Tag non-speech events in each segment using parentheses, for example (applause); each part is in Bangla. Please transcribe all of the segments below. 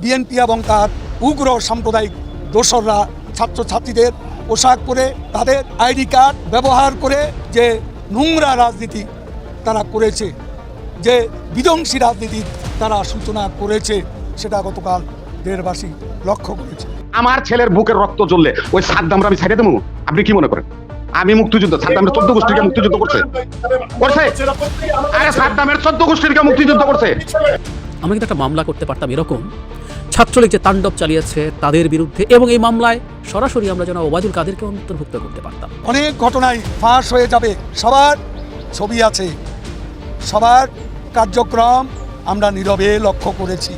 বিএনপি এবং তার উগ্র সাম্প্রদায়িক দোসররা ছাত্রছাত্রীদের পোশাক পরে তাদের আইডি কার্ড ব্যবহার করে যে নোংরা রাজনীতি তারা করেছে যে বিধ্বংসী রাজনীতি তারা সূচনা করেছে সেটা গতকাল দেশবাসী লক্ষ্য করেছে। আমার ছেলের বুকের রক্ত জ্বললে ওই সাদ্দামরা আমি ছেড়ে দেবো? আপনি কি মনে করেন? আমি মুক্তিযুদ্ধ সাদ্দামের চোদ্দ গোষ্ঠীকে মুক্তিযুদ্ধ করছে? করছে? আরে সাদ্দামের চোদ্দ গোষ্ঠীকে মুক্তিযুদ্ধ করছে? আমি কিন্তু একটা মামলা করতে পারতাম এরকম ছাত্রলীগ যে তাণ্ডব চালিয়েছে তাদের বিরুদ্ধে এবং এই মামলায় সরাসরি আমরা যেন ওবায়দুল কাদেরকে অন্তর্ভুক্ত করতে পারতাম। অনেক ঘটনায় ফাঁস হয়ে যাবে। সবার ছবি আছে। সবার কার্যক্রম আমরা নীরবে লক্ষ্য করেছি।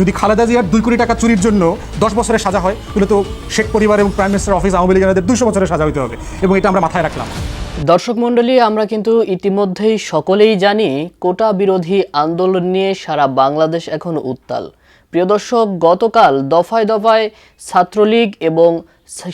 যদি খালেদা জিয়ার দুই কোটি টাকা চুরির জন্য দশ বছরের সাজা হয় তাহলে তো শেখ পরিবার এবং প্রাইম মিনিস্টার অফিস আওয়ামী লীগের দুশো বছরের সাজা হতে হবে এবং এটা আমরা মাথায় রাখলাম। দর্শক মণ্ডলী আমরা কিন্তু ইতিমধ্যেই সকলেই জানি কোটা বিরোধী আন্দোলন নিয়ে সারা বাংলাদেশ এখন উত্তাল। প্রিয় দর্শক, গতকাল দফায় দফায় ছাত্রলীগ এবং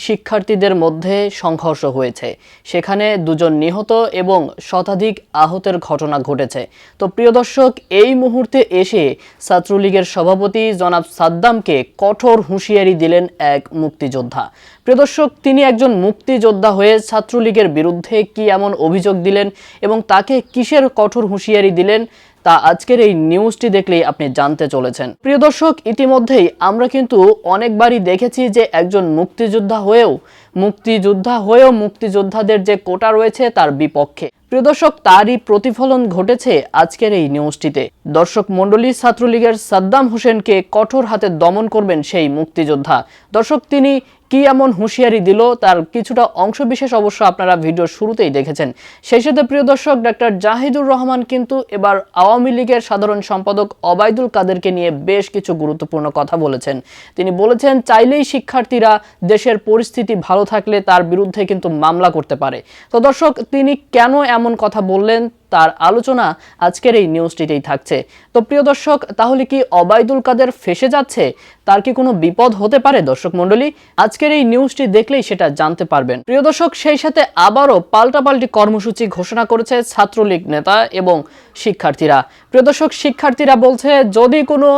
শিক্ষার্থীদের মধ্যে সংঘর্ষ হয়েছে। সেখানে দুজন নিহত এবং শতাধিক আহতের ঘটনা ঘটেছে। তো প্রিয় দর্শক, এই মুহূর্তে এসে ছাত্রলীগের সভাপতি জনাব সাদ্দামকে কঠোর হুঁশিয়ারি দিলেন এক মুক্তিযোদ্ধা। প্রিয় দর্শক, তিনি একজন মুক্তিযোদ্ধা হয়ে ছাত্রলীগের বিরুদ্ধে কি এমন অভিযোগ দিলেন এবং তাকে কিসের কঠোর হুঁশিয়ারি দিলেন তা আজকের এই নিউজটি দেখলেই আপনি জানতে চলেছেন। প্রিয় দর্শক, ইতিমধ্যেই আমরা কিন্তু অনেকবারই দেখেছি যে একজন মুক্তিযোদ্ধা হয়েও মুক্তিযোদ্ধা হয়েও মুক্তিযোদ্ধাদের যে কোটা রয়েছে তার বিপক্ষে। প্রিয় দর্শক, তারই প্রতিফলন ঘটেছে আজকের এই নিউজটিতে দর্শক মণ্ডলী ছাত্রলীগের সাদ্দাম হোসেনকে কঠোর হাতে দমন করবেন সেই মুক্তিযোদ্ধা। দর্শক, তিনি কি এমন হুঁশিয়ারি দিল তার কিছুটা অংশবিশেষ অবশ্য আপনারা ভিডিওর শুরুতেই দেখেছেন। সেই সাথে প্রিয় দর্শক, ডাক্তার জাহিদুর রহমান কিন্তু এবার আওয়ামী লীগের সাধারণ সম্পাদক অবায়দুল কাদেরকে নিয়ে বেশ কিছু গুরুত্বপূর্ণ কথা বলেছেন। তিনি বলেছেন, চাইলেই শিক্ষার্থীরা দেশের পরিস্থিতি ভালো থাকলে তার বিরুদ্ধে কিন্তু মামলা করতে পারে। তো দর্শক, তিনি কেন এমন কথা বললেন তার আলোচনা আজকের এই নিউজটিতেই থাকছে। তো প্রিয় দর্শক, তাহলে কি অবায়দুল কাদের ফেসে যাচ্ছে? তার কি কোনো বিপদ হতে পারে দর্শক মণ্ডলী? আজকের এই নিউজটি দেখলেই সেটা জানতে পারবেন। প্রিয় দর্শক, সেই সাথে আবারও পাল্টাপাল্টি কর্মসূচি ঘোষণা করেছে ছাত্রলীগ নেতা এবং শিক্ষার্থীরা। প্রিয় দর্শক, শিক্ষার্থীরা বলছে, যদি কোনো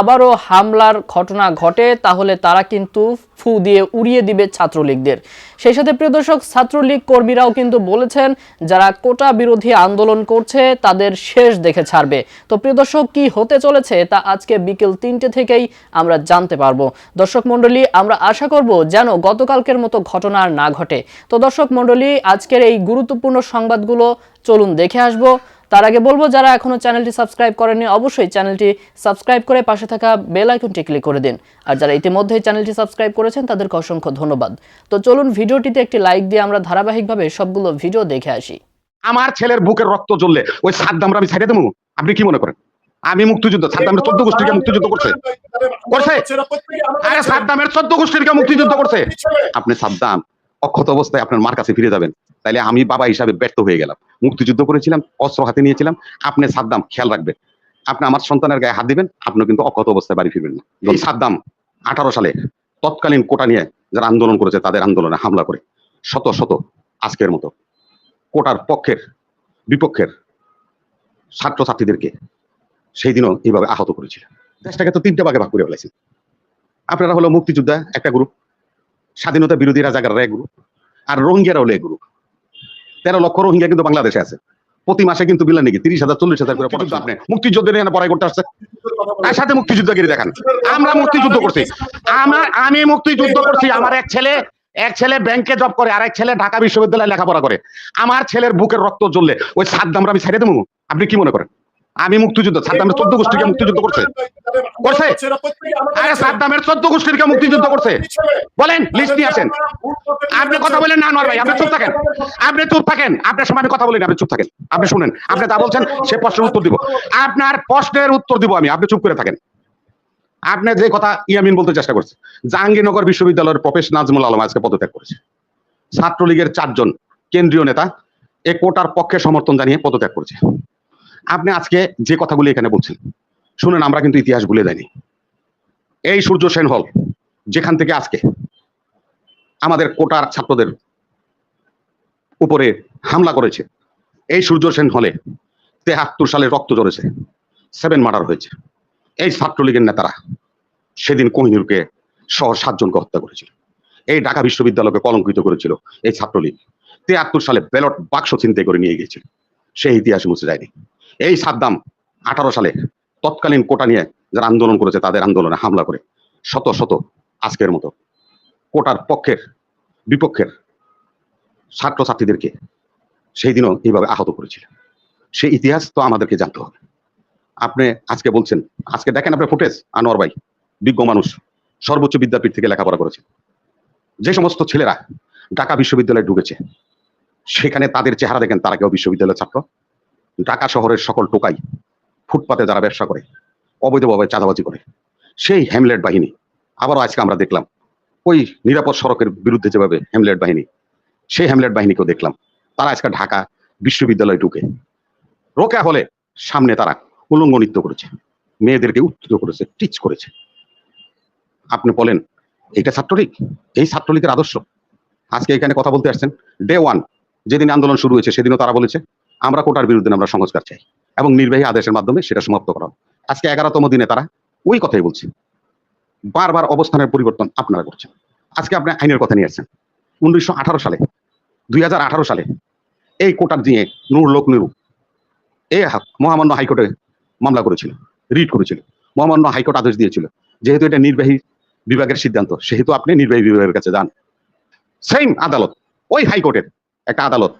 আবারও হামলার ঘটনা ঘটে, তাহলে তারা কিন্তু ফু দিয়ে উড়িয়ে দিবে ছাত্রলীগদের। সেই সাথে প্রিয় দর্শক, ছাত্রলীগ কর্মীরাও কিন্তু বলেছেন, যারা কোটা বিরোধী আন্দোলন করছে, তাদের শেষ দেখে ছাড়বে। তো প্রিয় দর্শক, কি হতে চলেছে তা আজকে বিকেল তিনটে থেকেই আমরা জানতে পারব। দর্শক মণ্ডলী, আমরা আশা করব যেন গতকালকের মতো ঘটনা না ঘটে। তো দর্শক মণ্ডলী, আজকের এই গুরুত্বপূর্ণ সংবাদগুলো চলুন দেখে আসব। তার আগে বলব যারা এখনও চ্যানেলটি সাবস্ক্রাইব করেনি অবশ্যই চ্যানেলটি সাবস্ক্রাইব করে পাশে থাকা বেল আইকনটি ক্লিক করে দিন। আর যারা ইতিমধ্যেই চ্যানেলটি সাবস্ক্রাইব করেছেন তাদেরকে অসংখ্য ধন্যবাদ। তো চলুন ভিডিওটিতে একটি লাইক দিয়ে আমরা ধারাবাহিকভাবে সবগুলো ভিডিও দেখে আসি। আমার ছেলের বুকের রক্ত জ্বললে ওই সাদ্দামরা আমি ছেড়ে দেবো? আপনি কি মনে করেন? আমি মুক্তিযুদ্ধ সাদ্দামের চোদ্দ গোষ্ঠীকে মুক্তিযুদ্ধ করছে। করছে? আরে সাদ্দামের চোদ্দ গোষ্ঠীকে মুক্তিযুদ্ধ করছে। আপনি সাদ্দাম। অক্ষত অবস্থায় আপনার মার কাছে ফিরে যাবেন। তাইলে আমি বাবা হিসাবে ব্যর্থ হয়ে গেলাম। মুক্তিযুদ্ধ করেছিলাম, অস্ত্র হাতে নিয়েছিলাম আপনি সাদ্দাম, খেয়াল রাখবেন। আপনি আমার সন্তানের গায়ে হাত দিবেন আপনি কিন্তু অক্ষত অবস্থায় বাড়ি ফিরবেন না। যখন সাদ্দাম আঠারো সালে তৎকালীন কোটা নিয়ে যারা আন্দোলন করেছে, তাদের আন্দোলনে হামলা করে। শত শত আজকের মতো। কোটার পক্ষের, বিপক্ষের ছাত্রছাত্রীদেরকে সেই দিনও এইভাবে আহত করেছিল। দেশটাকে তো তিনটা ভাগে ভাগ করে ফেলেছেন আপনারা হলো মুক্তিযোদ্ধা, একটা গ্রুপ স্বাধীনতা বিরোধী রাজাকাররা এক গ্রুপ আর রোহিঙ্গারা হলো এক গ্রুপ তেরো লক্ষ রোহিঙ্গা কিন্তু বাংলাদেশে আছে। প্রতি মাসে কিন্তু বিলা নাকি তিরিশ হাজার চল্লিশ হাজার করে আপনি মুক্তিযুদ্ধ নিয়ে পড়াই করতে আসছে। তার সাথে মুক্তিযুদ্ধগিরি দেখান। আমরা মুক্তিযুদ্ধ করছি। আমার আমি মুক্তিযুদ্ধ করছি। আমার এক ছেলে এক ছেলে ব্যাংকে জব করে আর এক ছেলে ঢাকা বিশ্ববিদ্যালয়ে লেখাপড়া করে। আমার ছেলের বুকের রক্ত জ্বললে ওই সাদ্দামরা আমি ছেড়ে দেবো। আপনি কি মনে করেন? আমি মুক্তিযুদ্ধ সাদ্দামের চোদ্দ গোষ্ঠীকে মুক্তিযুদ্ধ করছে। করছে? আরে সাদ্দামের চোদ্দ গোষ্ঠীকে মুক্তিযুদ্ধ করছে। বলেন লিস্ট নিয়ে আসেন। আপনি কথা বলেন না আনোয়ার ভাই আপনি চুপ থাকেন। আপনি চুপ থাকেন আপনার সময় আমি কথা বলি না, আপনি চুপ থাকেন। আপনি শুনেন আপনি যা বলছেন সে প্রশ্নের উত্তর দিব। আপনার প্রশ্নের উত্তর দিব আমি আপনি চুপ করে থাকেন। আপনি যে কথা ইয়ামিন বলতে চেষ্টা করছে জাহাঙ্গীরনগর বিশ্ববিদ্যালয়ের প্রফেসর নাজমুল আলম আজকে পদত্যাগ করেছে। ছাত্রলীগের চারজন কেন্দ্রীয় নেতা এ কোটার পক্ষে সমর্থন জানিয়ে পদত্যাগ করেছে। আপনি আজকে যে কথাগুলি এখানে বলছেন, শুনেন, আমরা কিন্তু ইতিহাস ভুলে যাইনি। এই সূর্য সেন হল, যেখান থেকে আজকে আমাদের কোটার ছাত্রদের উপরে হামলা করেছে, এই সূর্য সেন হলে তেহাত্তর সালে রক্ত ঝরেছে সেভেন মার্ডার হয়েছে। এই ছাত্রলীগের নেতারা সেদিন কোহিনুরকে সহ সাতজনকে হত্যা করেছিল। এই ঢাকা বিশ্ববিদ্যালয়কে কলঙ্কিত করেছিল এই ছাত্রলীগ। তিয়াত্তর সালে ব্যালট বাক্স চিন্তাই করে নিয়ে গিয়েছিল। সেই ইতিহাস মুছে যায়নি। এই সাদ্দাম আঠারো সালে তৎকালীন কোটা নিয়ে যারা আন্দোলন করেছে, তাদের আন্দোলনে হামলা করে। শত শত আজকের মতো কোটার পক্ষের বিপক্ষের ছাত্রছাত্রীদেরকে সেই দিনও এইভাবে আহত করেছিল। সেই ইতিহাস তো আমাদেরকে জানতে হবে। আপনি আজকে বলছেন, আজকে দেখেন আপনার ফুটেজ আনোয়ার ভাই, বিজ্ঞ মানুষ, সর্বোচ্চ বিদ্যাপীঠ থেকে লেখাপড়া করেছে যে সমস্ত ছেলেরা ঢাকা বিশ্ববিদ্যালয়ে ঢুকেছে, সেখানে তাদের চেহারা দেখেন, তারা কেউ বিশ্ববিদ্যালয়ের ছাত্র? ঢাকা শহরের সকল টোকাই ফুটপাতে যারা ব্যবসা করে, অবৈধভাবে চাঁদাবাজি করে, সেই হ্যামলেট বাহিনী, আবারও আজকে আমরা দেখলাম। ওই নিরাপদ সড়কের বিরুদ্ধে যেভাবে হ্যামলেট বাহিনী, সেই হ্যামলেট বাহিনীকেও দেখলাম। তারা আজকে ঢাকা বিশ্ববিদ্যালয়ে ঢুকে রোকা হলে সামনে তারা উলঙ্গ নৃত্য করেছে, মেয়েদেরকে উত্তেজিত করেছে টিচ করেছে। আপনি বলেন এটা ছাত্রলীগ? এই ছাত্রলীগের আদর্শ? আজকে এখানে কথা বলতে আসছেন। ডে ওয়ান যেদিন আন্দোলন শুরু হয়েছে, সেদিনও তারা বলেছে আমরা কোটার বিরুদ্ধে আমরা সংস্কার চাই এবং নির্বাহী আদেশের মাধ্যমে সেটা সমাপ্ত করা আজকে এগারোতম দিনে তারা ওই কথাই বলছে। বারবার অবস্থানের পরিবর্তন আপনারা করছেন। আজকে আপনি আইনের কথা নিয়ে আসছেন। উনিশশো আঠারো সালে, দুই হাজার আঠারো সালে এই কোটার দিয়ে নূর লোক নিরু হা- মহামান্য হাইকোর্টে মামলা করেছিল, রিট করেছিল। মহামান্য হাইকোর্ট আদেশ দিয়েছিল, যেহেতু এটা নির্বাহী বিভাগের সিদ্ধান্ত, সেহেতু আপনি নির্বাহী বিভাগের কাছে যান। সেম আদালত, ওই হাইকোর্টের একটা আদালত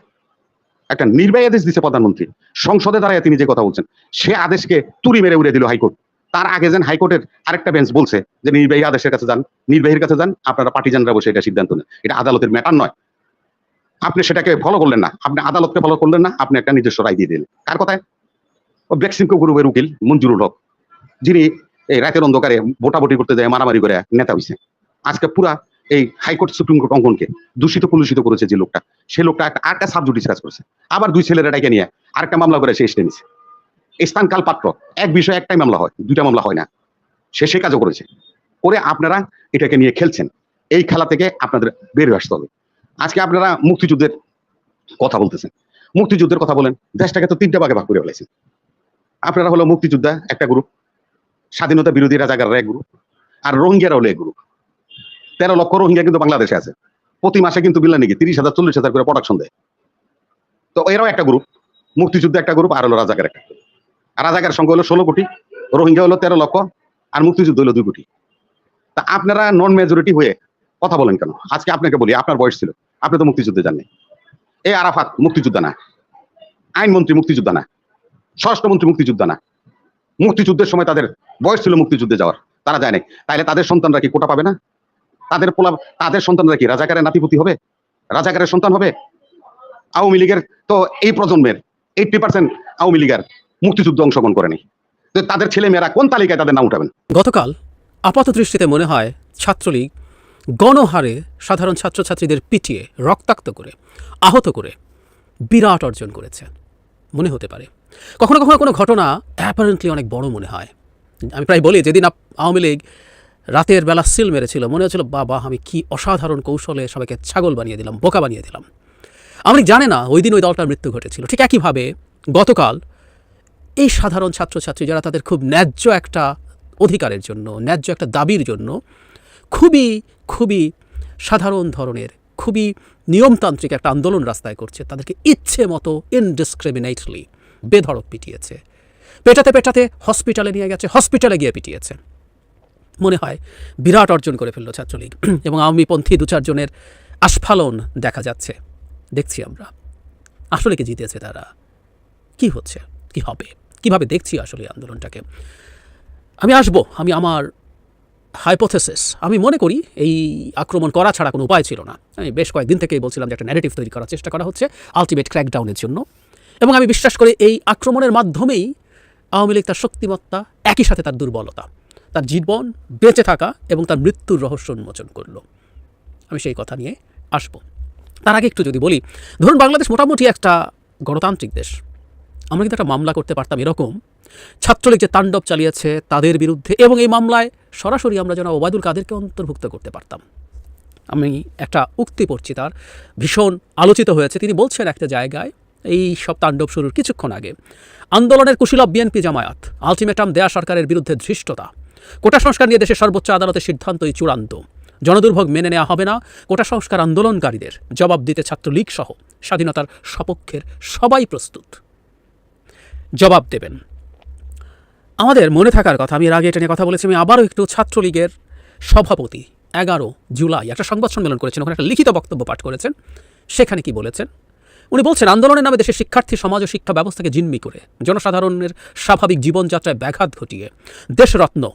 একটা নির্বাহী আদেশ দিচ্ছে প্রধানমন্ত্রী। সংসদে দাঁড়ায় তিনি যে কথা বলছেন, সে আদেশকে তুড়ি মেরে উড়ে দিল হাইকোর্ট। তার আগে যেন হাইকোর্টের আরেকটা বেঞ্চ বলছে যে, নির্বাহী আদেশের কাছে যান, নির্বাহীর কাছে যান, আপনারা পার্টিজানরা বসে এটা সিদ্ধান্ত নেন। এটা আদালতের ম্যাটার নয়। আপনি সেটাকে ফলো করলেন না। আপনি আদালতকে ফলো করলেন না, আপনি একটা নিজস্ব রায় দিয়ে দিলেন। কার কথায়? ও বেক্সিমকো গ্রুপের উকিল, মঞ্জুরুল হক। যিনি এই রাতের অন্ধকারে ভোটাভুটি করতে যায়, মারামারি করে নেতা হয়েছে আজকে পুরা এই হাইকোর্ট সুপ্রিম কোর্ট অঙ্কনকে দূষিত, কলুষিত করেছে যে লোকটা। সেই লোকটা একটা আরেকটা সাবজুডিস কাজ করেছে। আবার দুই ছেলেরা ডাকে নিয়ে আরেকটা মামলা করে সে নিছে। স্থান কাল পাত্র। এক বিষয়ে একটাই মামলা হয়, দুইটা মামলা হয় না। সে সে কাজও করেছে। করে আপনারা এটাকে নিয়ে খেলছেন। এই খেলা থেকে আপনাদের বের আসতে হবে। আজকে আপনারা মুক্তিযুদ্ধের কথা বলতেছেন। মুক্তিযুদ্ধের কথা বলেন, দেশটাকে তো তিনটা ভাগে ভাগ করে ফেলেছেন। আপনারা হলো মুক্তিযোদ্ধা, একটা গ্রুপ স্বাধীনতা বিরোধী রাজাকাররা এক গ্রুপ আর রোহিঙ্গারা হলো এক গ্রুপ তেরো লক্ষ রোহিঙ্গা কিন্তু বাংলাদেশে আছে। প্রতি মাসে কিন্তু বিল্লা নাকি তিরিশ হাজার, চল্লিশ হাজার করে প্রোডাকশন দেয়। তো এরাও একটা গ্রুপ মুক্তিযুদ্ধ একটা গ্রুপ আর হলো রাজাকার একটা আর রাজাকার সংখ্যা হলো ষোলো কোটি, রোহিঙ্গা হলো তেরো লক্ষ, আর মুক্তিযুদ্ধ হলো দুই কোটি। তা আপনারা নন মেজরিটি হয়ে কথা বলেন কেন? আজকে আপনাকে বলি, আপনার বয়স ছিল, আপনি তো মুক্তিযুদ্ধে যাননি এই আরাফাত মুক্তিযোদ্ধা না, আইনমন্ত্রী মুক্তিযোদ্ধা না, স্বরাষ্ট্রমন্ত্রী মুক্তিযোদ্ধা না। মুক্তিযুদ্ধের সময় তাদের বয়স ছিল মুক্তিযুদ্ধে যাওয়ার, তারা যায় নাই। তাইলে তাদের সন্তানরা কি কোটা পাবে না? তাদের পোলা, তাদের সন্তানরা কি? রাজাকারের নাতিপুতি হবে? রাজাকারের সন্তান হবে? আওয়ামী লীগের তো এই প্রজন্মের এইটটি পার্সেন্ট আওয়ামী লীগের মুক্তিযুদ্ধ অংশগ্রহণ করেনি। তাদের ছেলে মেয়েরা কোন তালিকায় তাদের নাম উঠাবেন? গতকাল আপাত দৃষ্টিতে মনে হয় ছাত্রলীগ গণহারে সাধারণ ছাত্রছাত্রীদের পিটিয়ে রক্তাক্ত করে, আহত করে বিরাট অর্জন করেছে। মনে হতে পারে। কখনো কখনো কোনো ঘটনা অ্যাপারেন্টলি অনেক বড় মনে হয়। আমি প্রায় বলি, যেদিন আওয়ামী লীগ রাতের বেলা সিল মেরেছিল। মনে হচ্ছিল, বাবা, আমি কি অসাধারণ কৌশলে সবাইকে ছাগল বানিয়ে দিলাম, বোকা বানিয়ে দিলাম। আমি জানে না, ওই দিন ওই দলটার মৃত্যু ঘটেছিল। ঠিক একইভাবে গতকাল এই সাধারণ ছাত্রছাত্রী যারা তাদের খুব ন্যায্য একটা অধিকারের জন্য, ন্যায্য একটা দাবির জন্য খুবই খুবই সাধারণ ধরনের, খুবই নিয়মতান্ত্রিক একটা আন্দোলন রাস্তায় করছে, তাদেরকে ইচ্ছে মতো ইনডিসক্রিমিনেটলি বেধড়ক পিটিয়েছে। পেটাতে পেটাতে হসপিটালে নিয়ে গেছে, হসপিটালে গিয়ে পিটিয়েছে। মনে হয়, বিরাট অর্জন করে ফেলল ছাত্রলীগ। (clears throat) এবং আওয়ামীপন্থী দু চারজনের আস্ফালন দেখা যাচ্ছে। দেখছি আমরা। আসলে কি জিতেছে তারা? কি হচ্ছে? কি হবে? কীভাবে দেখছি আসলে আন্দোলনটাকে? আমি আসব। আমি আমার হাইপোথেসিস আমি মনে করি এই আক্রমণ করা ছাড়া কোনো উপায় ছিল না। আমি বেশ কয়েকদিন থেকেই বলছিলাম যে একটা ন্যারেটিভ তৈরি করার চেষ্টা করা হচ্ছে আলটিমেট ক্র্যাকডাউনের জন্য। এবং আমি বিশ্বাস করি এই আক্রমণের মাধ্যমেই আওয়ামী লীগ তার শক্তিমত্তা, একই সাথে তার দুর্বলতা। তার জীবন বেঁচে থাকা এবং তার মৃত্যুর রহস্য উন্মোচন করল। আমি সেই কথা নিয়ে আসব। তার আগে একটু যদি বলি, ধরুন বাংলাদেশ মোটামুটি একটা গণতান্ত্রিক দেশ। আমরা কিন্তু একটা মামলা করতে পারতাম এরকম। ছাত্রলীগ যে তাণ্ডব চালিয়েছে তাদের বিরুদ্ধে এবং এই মামলায় সরাসরি আমরা যেন ওবায়দুল কাদেরকে অন্তর্ভুক্ত করতে পারতাম। আমি একটা উক্তি পড়ছি তার। ভীষণ আলোচিত হয়েছে। তিনি বলছেন একটা জায়গায়, এই সব তাণ্ডব শুরুর কিছুক্ষণ আগে, আন্দোলনের কুশীলভ বিএনপি জামায়াত, আলটিমেটাম দেয়া সরকারের বিরুদ্ধে ধৃষ্টতা। কোটা সংস্কার নিয়ে দেশের সর্বোচ্চ আদালতের সিদ্ধান্তই চূড়ান্ত। জনদুর্ভোগ মেনে নেওয়া হবে না, কোটা সংস্কার আন্দোলনকারীদের জবাব দিতে ছাত্রলীগ সহ স্বাধীনতার সপক্ষের সবাই প্রস্তুত। জবাব দেবেন। আমাদের মনে থাকার কথা, আমি এর আগে এটা নিয়ে কথা বলেছি, আমি আবারও একটু ছাত্রলীগের সভাপতি, এগারো জুলাই একটা সংবাদ সম্মেলন করেছেন, ওখানে একটা লিখিত বক্তব্য পাঠ করেছেন, সেখানে কি বলেছেন? উনি বলছেন, আন্দোলনের নামে দেশের শিক্ষার্থী, সমাজ ও শিক্ষা ব্যবস্থাকে জিম্মি করে, জনসাধারণের স্বাভাবিক জীবনযাত্রায় ব্যাঘাত ঘটিয়ে দেশরত্ন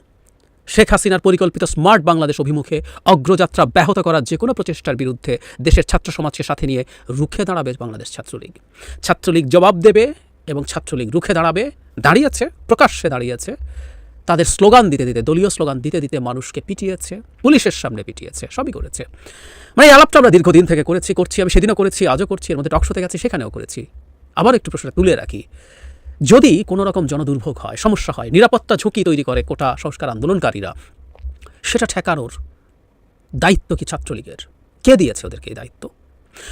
শেখ হাসিনার পরিকল্পিত স্মার্ট বাংলাদেশ অভিমুখে অগ্রযাত্রা ব্যাহত করার যে কোনো প্রচেষ্টার বিরুদ্ধে দেশের ছাত্র সমাজকে সাথে নিয়ে রুখে দাঁড়াবে বাংলাদেশ ছাত্রলীগ। ছাত্রলীগ জবাব দেবে এবং ছাত্রলীগ রুখে দাঁড়াবে, দাঁড়িয়েছে, প্রকাশ্যে দাঁড়িয়েছে। তাদের স্লোগান দিতে দিতে, দলীয় স্লোগান দিতে দিতে মানুষকে পিটিয়েছে, পুলিশের সামনে পিটিয়েছে, সবই করেছে। মানে এই আলাপটা আমরা দীর্ঘদিন থেকে করেছি, করছি, আমি সেদিনও করেছি, আজও করছি, এর মধ্যে টকশোতে গেছি, সেখানেও করেছি। আবার একটু প্রশ্নটা তুলে রাখি। যদি কোনো রকম জনদুর্ভোগ হয়, সমস্যা হয়, নিরাপত্তা ঝুঁকি তৈরি করে কোটা সংস্কার আন্দোলনকারীরা, সেটা ঠেকানোর দায়িত্ব কি ছাত্রলীগের? কে দিয়েছে ওদেরকে এই দায়িত্ব?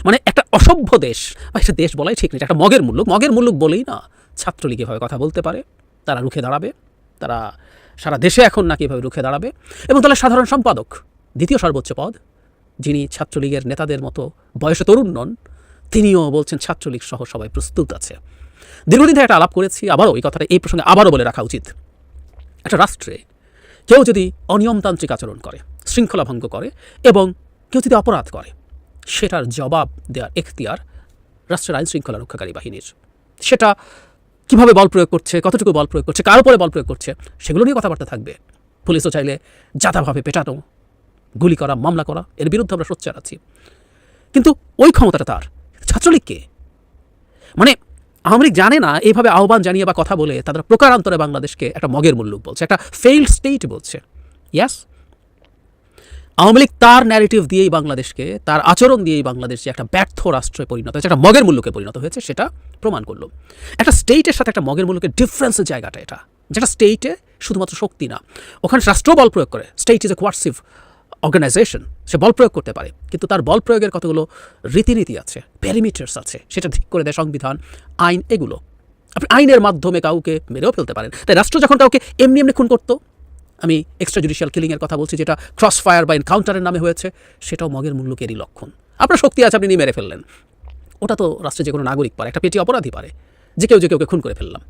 মানে একটা অসভ্য দেশ, বা একটা দেশ বলাই ঠিক নেই একটা মগের মুল্লুক মগের মুল্লুক বলেই না ছাত্রলীগ এভাবে কথা বলতে পারে। তারা রুখে দাঁড়াবে, তারা সারা দেশে এখন নাকি এভাবে রুখে দাঁড়াবে, এবং তাহলে সাধারণ সম্পাদক, দ্বিতীয় সর্বোচ্চ পদ, যিনি ছাত্রলীগের নেতাদের মতো বয়সে তরুণ নন, তিনিও বলছেন ছাত্রলীগ সহ সবাই প্রস্তুত আছে। দীর্ঘদিন থেকে একটা আলাপ করেছি, আবারও এই কথাটা এই প্রসঙ্গে আবারও বলে রাখা উচিত। একটা রাষ্ট্রে কেউ যদি অনিয়মতান্ত্রিক আচরণ করে, শৃঙ্খলা ভঙ্গ করে এবং কেউ যদি অপরাধ করে, সেটার জবাব দেওয়ার এখতিয়ার রাষ্ট্রের আইন শৃঙ্খলা রক্ষাকারী বাহিনীর। সেটা কীভাবে বল প্রয়োগ করছে, কতটুকু বল প্রয়োগ করছে, কার উপরে বল প্রয়োগ করছে, সেগুলো নিয়ে কথাবার্তা থাকবে। পুলিশও চাইলে যাতাভাবে পেটানো, গুলি করা, মামলা করা, এর বিরুদ্ধে আমরা সোচ্চার আছি। কিন্তু ওই ক্ষমতাটা তার, ছাত্রলীগকে। মানে আওয়ামী লীগ জানে না, এইভাবে আহ্বান জানিয়ে বা কথা বলে তাদের প্রকারান্তরে বাংলাদেশকে একটা মগের মুল্লুক বলছে, একটা ফেইল্ড স্টেট বলছে। ইয়াস আওয়ামী লীগ তার ন্যারেটিভ দিয়েই বাংলাদেশকে, তার আচরণ দিয়েই বাংলাদেশ যে একটা ব্যর্থ রাষ্ট্রে পরিণত হয়েছে, একটা মগের মূল্যকে পরিণত হয়েছে, সেটা প্রমাণ করল। একটা স্টেটের সাথে একটা মগের মূল্যকে ডিফারেন্সের জায়গাটা এটা। যেটা স্টেটে শুধুমাত্র শক্তি না, ওখানে রাষ্ট্র বল প্রয়োগ করে state is a coercive organization সে বল প্রয়োগ করতে পারে, কিন্তু তার বল প্রয়োগের কতগুলো রীতিনীতি আছে প্যারিমিটার্স আছে, সেটা ঠিক করে দেয় সংবিধান, আইন এগুলো। আপনি আইনের মাধ্যমে কাউকে মেরেও ফেলতে পারেন। তাই রাষ্ট্র যখন কাউকে এমনি এমনি খুন করতো, আমি এক্সট্রা জুডিশিয়াল কিলিংয়ের কথা বলছি, যেটা ক্রস ফায়ার বা এনকাউন্টারের নামে হয়েছে, সেটাও মগের মূল্যকেরই লক্ষণ। আপনার শক্তি আছে, আপনি নিয়ে মেরে ফেললেন। ওটা তো রাষ্ট্রে যে কোনো নাগরিক পারে, একটা পেটি অপরাধী পারে, যে কেউ যে কেউকে খুন করে ফেললাম।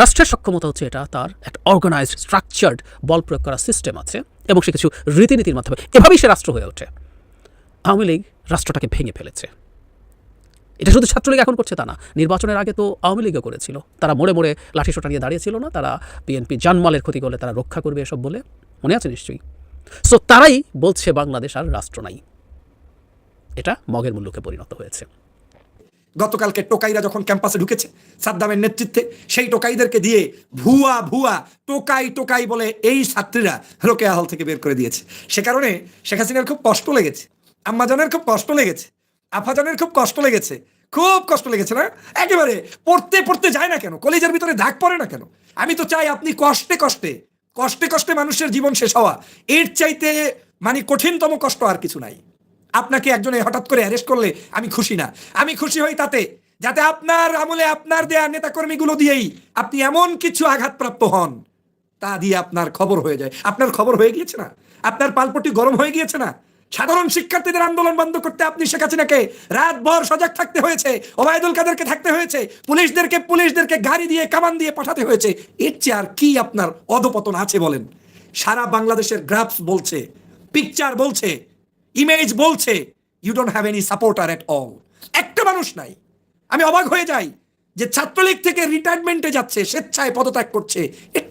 রাষ্ট্রের সক্ষমতা হচ্ছে এটা, তার একটা অর্গানাইজড স্ট্রাকচার্ড বল প্রয়োগ করার সিস্টেম আছে এবং সে কিছু রীতিনীতির মাধ্যমে এভাবেই সে রাষ্ট্র হয়ে ওঠে। আওয়ামী লীগ রাষ্ট্রটাকে ভেঙে ফেলেছে। এটা শুধু ছাত্রলীগ এখন করছে তা না, নির্বাচনের আগে তো আওয়ামী লীগও করেছিল। তারা মোড়ে মোড়ে লাঠি সোটা নিয়ে দাঁড়িয়েছিল না, তারা বিএনপি জানমালের ক্ষতি করলে তারা রক্ষা করবে এসব বলে। মনে আছে নিশ্চয়ই? সো তারাই বলছে বাংলাদেশ আর রাষ্ট্র নাই। এটা মগের মূল্যকে পরিণত হয়েছে। গতকালকে টোকাইরা যখন ক্যাম্পাসে ঢুকেছে, সাদ্দামের নেতৃত্বে, সেই টোকাইদেরকে দিয়ে ভুয়া ভুয়া টোকাই টোকাই বলে এই ছাত্রীরা রোকেয়া হল থেকে বের করে দিয়েছে। সে কারণে শেখ হাসিনার খুব কষ্ট লেগেছে, আম্মাজানের খুব কষ্ট লেগেছে, আফাজানের খুব কষ্ট লেগেছে, খুব কষ্ট লেগেছে না? একেবারে পড়তে পড়তে যায় না কেন? কলেজের ভিতরে দাগ পড়ে না কেন? আমি তো চাই আপনি কষ্টে কষ্টে কষ্টে কষ্টে মানুষের জীবন শেষ হওয়া। এর চাইতে মানে কঠিনতম কষ্ট আর কিছু নাই। আপনাকে একজনে হঠাৎ করে অ্যারেস্ট করলে আমি খুশি না। আমি খুশি হই তাতে, যাতে আপনার আমলে আপনার দেয়া নেতাকর্মীগুলো দিয়েই আপনি এমন কিছু আঘাতপ্রাপ্ত হন, তা দিয়ে আপনার খবর হয়ে যায়। আপনার খবর হয়ে গিয়েছে না? আপনার পালপটি গরম হয়ে গিয়েছে না? সাধারণ শিক্ষার্থীদের আন্দোলন বন্ধ করতে আপনি শেখ হাসিনাকে রাত ভর সজাগ থাকতে হয়েছে, ওবায়দুল কাদেরকে থাকতে হয়েছে, পুলিশদেরকে পুলিশদেরকে গাড়ি দিয়ে, কামান দিয়ে পাঠাতে হয়েছে। এর চেয়ে আর কি আপনার অধপতন আছে বলেন? সারা বাংলাদেশের গ্রাফস বলছে পিকচার বলছে ইমেজ বলছে you don't have any supporter at all একটা মানুষ নাই। আমি অবাক হয়ে যাই যে ছাত্রলীগ থেকে রিটায়ারমেন্টে যাচ্ছে, স্বেচ্ছায় পদত্যাগ করছে।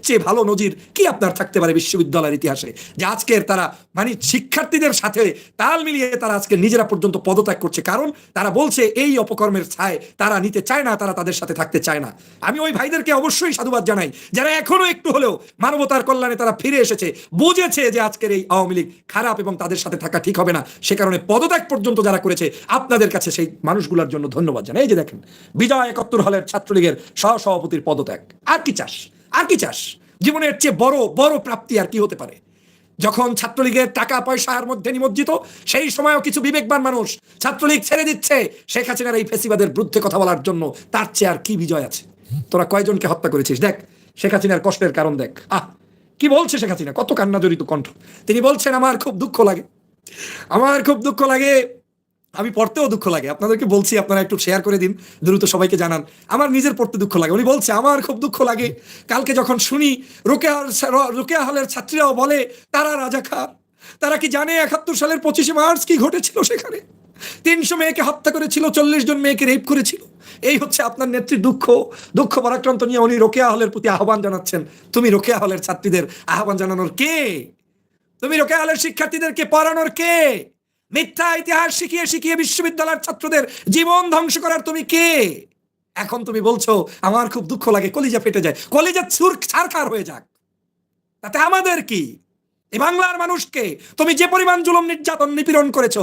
চেয়ে ভালো নজির কি আপনার থাকতে পারে বিশ্ববিদ্যালয়ের ইতিহাসে? যে আজকের তারা মানে শিক্ষার্থীদের সাথে তাল মিলিয়ে তারা আজকে নিজেরা পর্যন্ত পদত্যাগ করছে। কারণ তারা বলছে, এই অপকর্মের ছায় তারা নিতে চায় না, তারা তাদের সাথে থাকতে চায় না। আমি ওই ভাইদেরকে অবশ্যই সাধুবাদ জানাই, যারা এখনও একটু হলেও মানবতার কল্যাণে তারা ফিরে এসেছে, বুঝেছে যে আজকের এই আওয়ামী লীগ খারাপ এবং তাদের সাথে থাকা ঠিক হবে না। সে কারণে পদত্যাগ পর্যন্ত যারা করেছে, আপনাদের কাছে সেই মানুষগুলোর জন্য ধন্যবাদ জানাই। এই যে দেখেন, বিজয় একাত্তর হলের ছাত্রলীগের সহ সভাপতির পদত্যাগ। আর কি চাস? আর কি চাস? জীবনের চেয়ে বড় বড় প্রাপ্তি আর কি হতে পারে? যখন ছাত্রলীগের টাকা পয়সার মধ্যে নিমজ্জিত, সেই সময়ও কিছু বিবেকবান মানুষ ছাত্রলীগ ছেড়ে দিচ্ছে। শেখ হাসিনার এই ফেসিবাদের বিরুদ্ধে কথা বলার জন্য তার চেয়ে আর কি বিজয় আছে? তোরা কয়জনকে হত্যা করেছিস? দেখ, শেখ হাসিনার কষ্টের কারণ দেখ। আহ, কি বলছে শেখ হাসিনা? কত কান্না জড়িত কণ্ঠ। তিনি বলছেন, আমার খুব দুঃখ লাগে। আমার খুব দুঃখ লাগে আমি পড়তেও দুঃখ লাগে। আপনাদেরকে বলছি, আপনারা একটু শেয়ার করে দিন, দ্রুত সবাইকে জানান। আমার নিজের পড়তে দুঃখ লাগে। উনি বলছে, আমার খুব দুঃখ লাগে। কালকে যখন শুনি, রোকেয়া রোকেয়া হলের ছাত্রীরাও বলে, তারা রাজাখা তারা কি জানে একাত্তর সালের পঁচিশে মার্চ কি ঘটেছিল সেখানে? তিনশো মেয়েকে হত্যা করেছিল, চল্লিশ জন মেয়েকে রেপ করেছিল। এই হচ্ছে আপনার নেত্রীর দুঃখ। দুঃখ পরাক্রান্ত নিয়ে উনি রোকেয়া হলের প্রতি আহ্বান জানাচ্ছেন। তুমি রোকেয়া হলের ছাত্রীদের আহ্বান জানানোর কে? তুমি রোকেয়া হলের শিক্ষার্থীদেরকে পড়ানোর কে? মিথ্যা ইতিহাস শিখিয়ে শিখিয়ে বিশ্ববিদ্যালয়ের ছাত্রদের জীবন ধ্বংস করার তুমি কে? এখন তুমি বলছো, আমার খুব দুঃখ লাগে, কলিজা ফেটে যায়। কলিজা ছুর ছারখার হয়ে যাক। তাতে আমাদের কি? এই বাংলার মানুষকে তুমি যে পরিমাণ জুলুম, নির্যাতন, নিপীড়ন করেছ,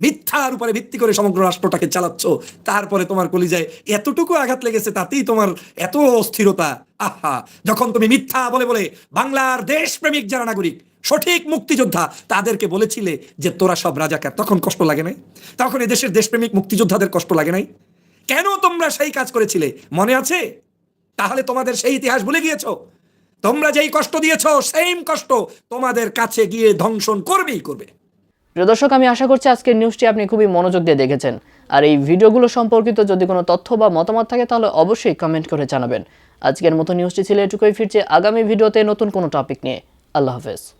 মিথ্যার উপরে ভিত্তি করে সমগ্র রাষ্ট্রটাকে চালাচ্ছ, তারপরে তোমার কলিজায় এতটুকু আঘাত লেগেছে, তাতেই তোমার এত অস্থিরতা। আহা! যখন তুমি মিথ্যা বলে বলে বাংলার দেশপ্রেমিক যারা নাগরিক সঠিক মুক্তিযোদ্ধা তাদেরকে বলেছিলে যে তোরা সব রাজাকার তখন কষ্ট লাগে নাই? তখন এই দেশের দেশপ্রেমিক মুক্তিযোদ্ধাদের কষ্ট লাগে নাই? কেন তোমরা সেই কাজ করেছিলে? মনে আছে? তাহলে তোমাদের সেই ইতিহাস ভুলে গিয়েছো? তোমরা যেই কষ্ট দিয়েছ, সেম কষ্ট তোমাদের কাছে গিয়ে ধ্বংসন করবেই করবে। প্রিয় দর্শক, আমি আশা করছি আজকের নিউজটি আপনি খুবই মনোযোগ দিয়ে দেখেছেন। আর এই ভিডিওগুলো সম্পর্কিত যদি কোনো তথ্য বা মতামত থাকে, তাহলে অবশ্যই কমেন্ট করে জানাবেন। আজকের মতো নিউজটি ছিল এটুকুই। ফিরছে আগামী ভিডিওতে নতুন কোনো টপিক নিয়ে। আল্লাহ হাফেজ।